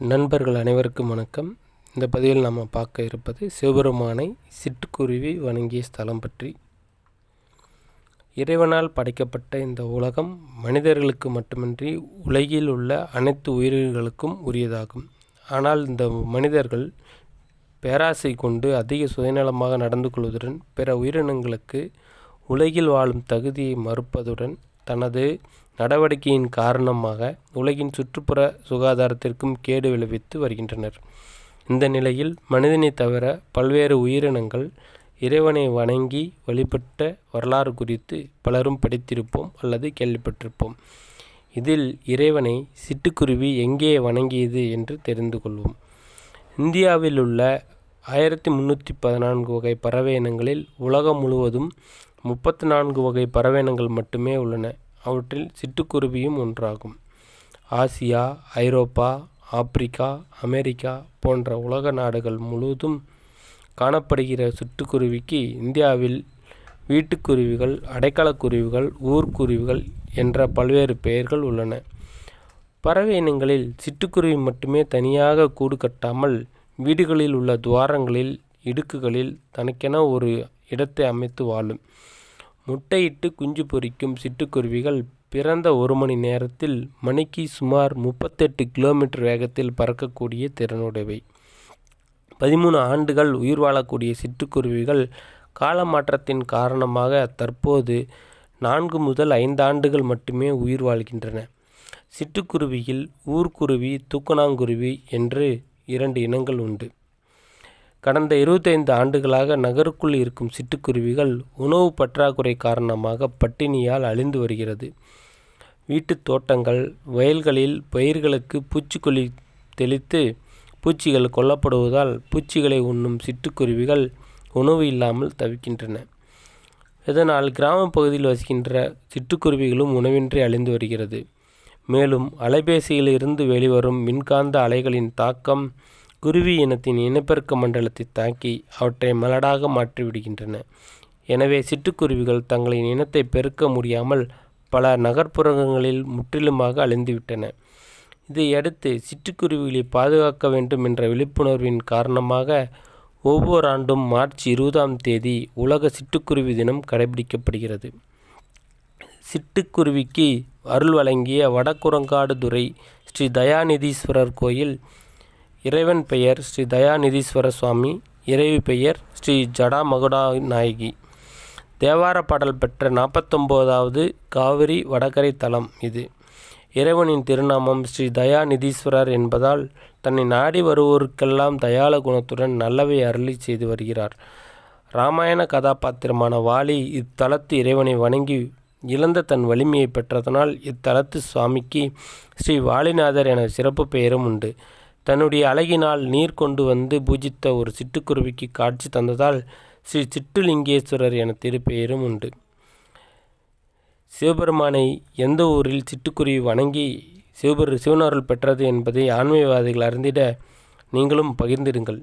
நண்பர்கள் அனைவருக்கும் வணக்கம். இந்த பதிவில் நாம் பார்க்க இருப்பது சிவபெருமானை சிட்டுக்குருவி வணங்கிய ஸ்தலம் பற்றி. இறைவனால் படைக்கப்பட்ட இந்த உலகம் மனிதர்களுக்கு மட்டுமின்றி உலகில் உள்ள அனைத்து உயிர்களுக்கும் உரியதாகும். ஆனால் இந்த மனிதர்கள் பேராசை கொண்டு அதிக சுயநலமாக நடந்து கொள்வதுடன் பிற உயிரினங்களுக்கு உலகில் வாழும் தகுதியை மறுப்பதுடன் தனது நடவடிக்கையின் காரணமாக உலகின் சுற்றுப்புற சுகாதாரத்திற்கும் கேடு விளைவித்து வருகின்றனர். இந்த நிலையில் மனிதனை தவிர பல்வேறு உயிரினங்கள் இறைவனை வணங்கி வழிபட்ட வரலாறு குறித்து பலரும் படித்திருப்போம் அல்லது கேள்விப்பட்டிருப்போம். இதில் இறைவனை சிட்டுக்குருவி எங்கே வணங்கியது என்று தெரிந்து கொள்வோம். இந்தியாவில் உள்ள ஆயிரத்தி முந்நூற்றி பதினான்கு வகை பறவை இனங்களில் உலகம் முழுவதும் முப்பத்தி நான்கு வகை பறவை இனங்கள் மட்டுமே உள்ளன. அவற்றில் சிட்டுக்குருவியும் ஒன்றாகும். ஆசியா ஐரோப்பா ஆப்பிரிக்கா அமெரிக்கா போன்ற உலக நாடுகள் முழுவதும் காணப்படுகிற சிட்டுக்குருவிக்கு இந்தியாவில் வீட்டுக்குருவிகள் அடைக்கலக்குருவிகள் ஊர்க்குருவிகள் என்ற பல்வேறு பெயர்கள் உள்ளன. பறவை இனங்களில் சிட்டுக்குருவி மட்டுமே தனியாக கூடு கட்டாமல் வீடுகளில் உள்ள துவாரங்களில் இடுக்குகளில் தனக்கென ஒரு இடத்தை அமைத்து வாழும். முட்டையிட்டு குஞ்சு பொரிக்கும் சிட்டுக்குருவிகள் பிறந்த ஒரு மணி நேரத்தில் மணிக்கு சுமார் முப்பத்தெட்டு கிலோமீட்டர் வேகத்தில் பறக்கக்கூடிய திறனுடையவை. பதிமூணு ஆண்டுகள் உயிர் வாழக்கூடிய சிட்டுக்குருவிகள் காலமாற்றத்தின் காரணமாக தற்போது நான்கு முதல் ஐந்து ஆண்டுகள் மட்டுமே உயிர் வாழ்கின்றன. சிட்டுக்குருவியில் ஊர்க்குருவி தூக்கணாங்குருவி என்று இரண்டு இனங்கள் உண்டு. கடந்த இருபத்தைந்து ஆண்டுகளாக நகருக்குள் இருக்கும் சிட்டுக்குருவிகள் உணவு பற்றாக்குறை காரணமாக பட்டினியால் அழிந்து வருகிறது. வீட்டுத் தோட்டங்கள் வயல்களில் பயிர்களுக்கு பூச்சிக்கொல்லி தெளித்து பூச்சிகள் கொல்லப்படுவதால் பூச்சிகளை உண்ணும் சிட்டுக்குருவிகள் உணவு இல்லாமல் தவிக்கின்றன. இதனால் கிராம பகுதியில் வசிக்கின்ற சிட்டுக்குருவிகளும் உணவின்றி அழிந்து வருகிறது. மேலும் அலைபேசியில் இருந்து வெளிவரும் மின்காந்த அலைகளின் தாக்கம் குருவி இனத்தின் இனப்பெருக்க மண்டலத்தை தாக்கி அவற்றை மலடாக மாற்றிவிடுகின்றன. எனவே சிட்டுக்குருவிகள் தங்களின் இனத்தை பெருக்க முடியாமல் பல நகர்ப்புறங்களில் முற்றிலுமாக அழிந்துவிட்டன. இதையடுத்து சிட்டுக்குருவிகளை பாதுகாக்க வேண்டும் என்ற விழிப்புணர்வின் காரணமாக ஒவ்வொரு ஆண்டும் மார்ச் இருபதாம் தேதி உலக சிட்டுக்குருவி தினம் கடைபிடிக்கப்படுகிறது. சிட்டுக்குருவிக்கு அருள் வழங்கிய வடக்குரங்காடு துறை ஸ்ரீ தயாநிதீஸ்வரர் கோயில் இறைவன் பெயர் ஸ்ரீ தயாநிதீஸ்வர சுவாமி இறைவி பெயர் ஸ்ரீ ஜடா மகுடா நாயகி. தேவார பாடல் பெற்ற நாற்பத்தொம்போதாவது காவிரி வடகரை தலம் இது. இறைவனின் திருநாமம் ஸ்ரீ தயாநிதீஸ்வரர் என்பதால் தன்னை நாடி வருவோருக்கெல்லாம் தயால குணத்துடன் நல்லவை அருளி செய்து வருகிறார். ராமாயண கதாபாத்திரமான வாலி இத்தலத்து இறைவனை வணங்கி இழந்த தன் வலிமையை பெற்றதனால் இத்தலத்து சுவாமிக்கு ஸ்ரீ வாலிநாதர் என சிறப்பு பெயரும் உண்டு. தன்னுடைய அழகினால் நீர் கொண்டு வந்து பூஜித்த ஒரு சிட்டுக்குருவிக்கு காட்சி தந்ததால் ஸ்ரீ சிட்டுலிங்கேஸ்வரர் என திருப்பெயரும் உண்டு. சிவபெருமானை எந்த ஊரில் சிட்டுக்குருவி வணங்கி சிவபெரு சிவனருள் பெற்றது என்பதை ஆன்மீகவாதிகள் அறிந்திட நீங்களும் பகிர்ந்திடுங்கள்.